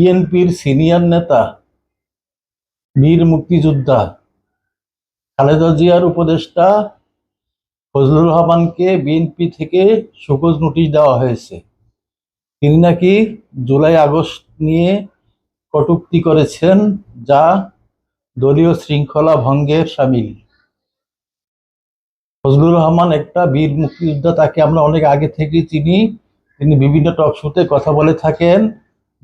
বিএনপির সিনিয়র নেতা, বীর মুক্তিযোদ্ধা খালেদা জিয়ার উপদেষ্টা ফজলুর রহমানকে বিএনপি থেকে সুকোজ নোটিশ দেওয়া হয়েছে। তিনি নাকি জুলাই আগস্ট নিয়ে কটুক্তি করেছেন, যা দলীয় শৃঙ্খলা ভঙ্গের সামিল। ফজলুর রহমান একটা বীর মুক্তিযোদ্ধা, তাকে আমরা অনেক আগে থেকে চিনি। তিনি বিভিন্ন টক শোতে কথা বলে থাকেন।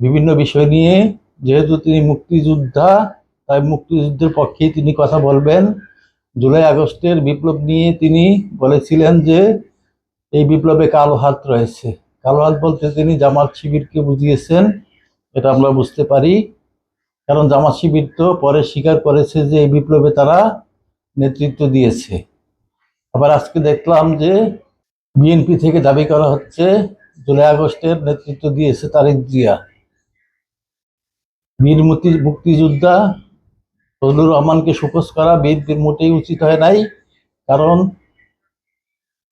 বিভিন্ন বিষয় নিয়ে, যেহেতু তিনি মুক্তিযোদ্ধা, তাই মুক্তিযুদ্ধের পক্ষেই তিনি কথা বলবেন। জুলাই আগস্টের বিপ্লব নিয়ে তিনি বলেছিলেন যে, এই বিপ্লবে কালো হাত রয়েছে। কালো হাত বলতে তিনি জামাত শিবিরকে বুঝিয়েছেন, এটা আমরা বুঝতে পারি। কারণ জামাত শিবির তো পরে স্বীকার করেছে যে, এই বিপ্লবে তারা নেতৃত্ব দিয়েছে। আবার আজকে দেখলাম যে, বিএনপি থেকে দাবি করা হচ্ছে, জুলাই আগস্টের নেতৃত্ব দিয়েছে তারেক জিয়া। বীর মুক্তি মুক্তিযোদ্ধা ফজলুর রহমানকে শোকজ করা বিএনপির মোটেই উচিত হয় নাই। কারণ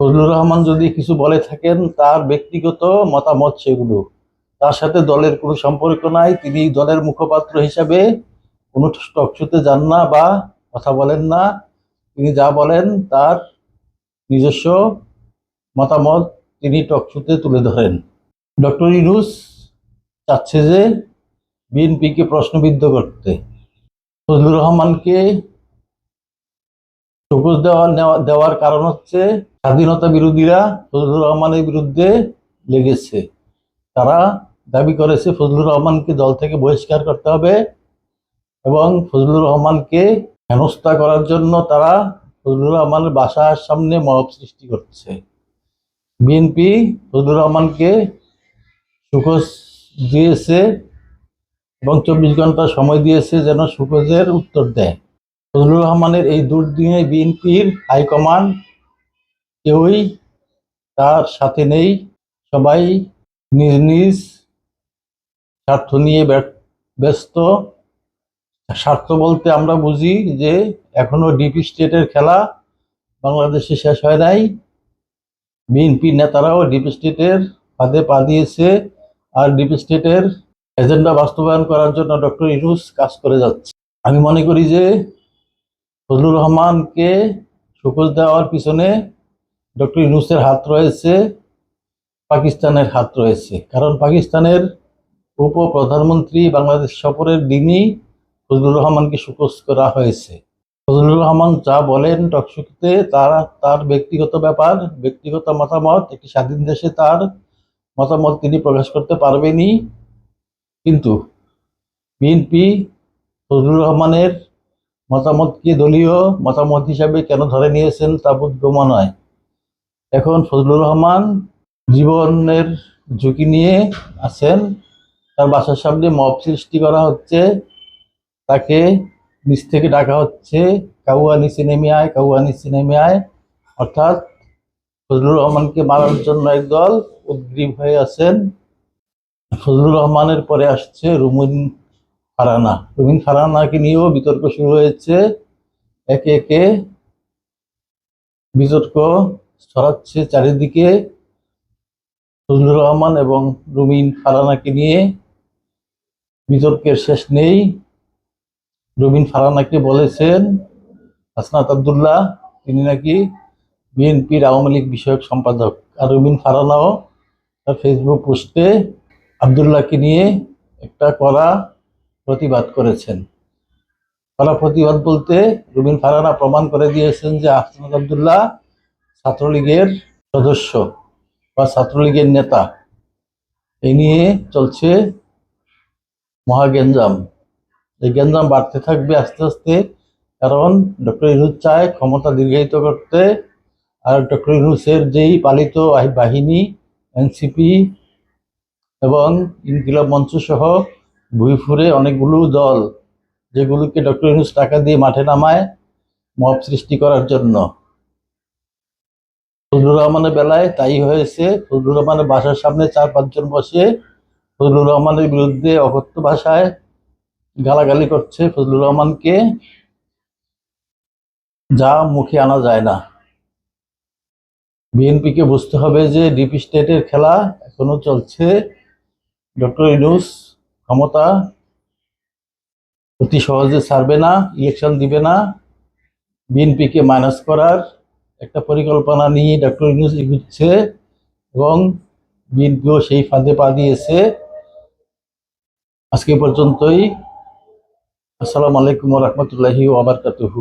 ফজলুর রহমান যদি কিছু বলে থাকেন, তার ব্যক্তিগত মতামত সেগুলো। তার সাথে দলের কোনো সম্পর্ক নাই, তিনি দলের মুখপাত্র হিসাবে কোনো টকশোতে যান না বা কথা বলেন না। তিনি যা বলেন, তার নিজস্ব মতামত তিনি টকশোতে তুলে ধরেন। ডক্টর ইনুস চাচ্ছে যে বিএনপিকে প্রশ্নবিদ্ধ করতে। ফজলুর রহমানকে শোকজ দেওয়া দেওয়ার কারণ হচ্ছে স্বাধীনতা বিরোধীরা ফজলুর রহমানের বিরুদ্ধে লেগেছে। তারা দাবি করেছে ফজলুর রহমানকে দল থেকে বহিষ্কার করতে হবে এবং ফজলুর রহমানকে হেনস্থা করার জন্য তারা ফজলুর রহমানের বাসার সামনে মহব সৃষ্টি করছে। বিএনপি ফজলুর রহমানকে সুখোজ দিয়েছে এবং চব্বিশ ঘণ্টা সময় দিয়েছে যেন সুখোজের উত্তর দেয়। ফজলুর রহমানের এই দুর্দিনে বিএনপির হাইকমান্ড কেউই তার সাথে নেই। সবাই নিজ নিজ স্বার্থ নিয়ে ব্যস্ত। স্বার্থ বলতে আমরা বুঝি যে এখনও ডিপি স্টেটের খেলা বাংলাদেশে শেষ হয় নাই। বিএনপি নেতারাও ডিপি স্টেটের ফাঁদে পা দিয়েছে আর ডিপি স্টেটের এজেন্ডা বাস্তবায়ন করার জন্য ডক্টর ইরুস কাজ করে যাচ্ছে। আমি মনে করি যে ফজলুর রহমানকে সুখোজ দেওয়ার পিছনে ডক্টর ইউনুসের হাত রয়েছে, পাকিস্তানের হাত রয়েছে। কারণ পাকিস্তানের উপ প্রধানমন্ত্রী বাংলাদেশ সফরের দিনই ফজলুর রহমানকে সুখোজ করা হয়েছে। ফজলুর রহমান যা বলেন টকশুকিতে তার তার ব্যক্তিগত ব্যাপার, ব্যক্তিগত মতামত, একটি স্বাধীন দেশে তার মতামত তিনি প্রকাশ করতে পারবেনই। কিন্তু বিএনপি ফজলুর রহমানের মতামতকে দলীয় মতামত হিসাবে কেন ধরে নিয়েছেন তা বোধগম্য নয়। এখন ফজলুর রহমান জীবনের ঝুঁকি নিয়ে আছেন, তার বাসার সামনে মব সৃষ্টি করা হচ্ছে, তাকে নিচ থেকে ডাকা হচ্ছে, কাউয়া নিচে নেমে আয়, কাউয়া নিচে নেমে আয়। অর্থাৎ ফজলুর রহমানকে মারার জন্য একদল উদ্গ্রীব হয়ে আছেন। ফজলুর রহমানের পরে আসছে রুমিন ফারানা। রুমিন ফারানাকে নিয়েও বিতর্ক শুরু হয়েছে। একে একে বিতর্ক ছড়াচ্ছে চারিদিকে। ফজলুর রহমান এবং রুমিন ফারানাকে নিয়ে বিতর্কের শেষ নেই। রুমিন ফারানাকে বলেছেন, হাসনাত আবদুল্লাহ, তিনি নাকি বিএনপির আওয়ামী লীগ বিষয়ক সম্পাদক। আর রুমিন ফারানাও তার ফেসবুক পোস্টে আবদুল্লাহকে নিয়ে একটা কড়া প্রতিবাদ করেছেন। কড়া প্রতিবাদ বলতে রুবিন ফারানা প্রমাণ করে দিয়েছেন যে হাসনাত আবদুল্লাহ ছাত্রলীগের সদস্য বা ছাত্রলীগের নেতা। এই নিয়ে চলছে মহাগেঞ্জাম। এই গ্যাঞ্জাম বাড়তে থাকবে আস্তে আস্তে কারণ ডক্টর ইনুস চায় ক্ষমতা দীর্ঘায়িত করতে। আর ডক্টর ইনুসের যেই পালিত বাহিনী, এনসিপি এবং ইনকিলাব মঞ্চ সহ ভুইফুরে অনেকগুলো দল, যেগুলোকে ডক্টর ইনুস টাকা দিয়ে মাঠে নামায়, মব সৃষ্টি করার জন্য। ফজলুর রহমানের বেলায় তাই হয়েছে, ফজলুর রহমানের বাসার সামনে চার পাঁচজন বসে ফজলুর রহমানের বিরুদ্ধে অকথ্য ভাষায় গালাগালি করছে ফজলুর রহমানকে। যা মুখে আনা যায় না। বিএনপিকে বুঝতে হবে যে ডিপি স্টেটের খেলা এখনও চলছে। ডক্টর ইনুস ক্ষমতা অতি সহজে ছাড়বে না ইলেকশন দিবে না, বিএনপিকে মাইনাস করার একটা পরিকল্পনা নিয়ে ডক্টর ইউনুস এগুচ্ছে এবং বিএনপিও সেই ফাঁদে পা দিয়েছে। আজকে পর্যন্তই। আসসালামু আলাইকুম রহমতুল্লাহি ওয়াবারকাতুহু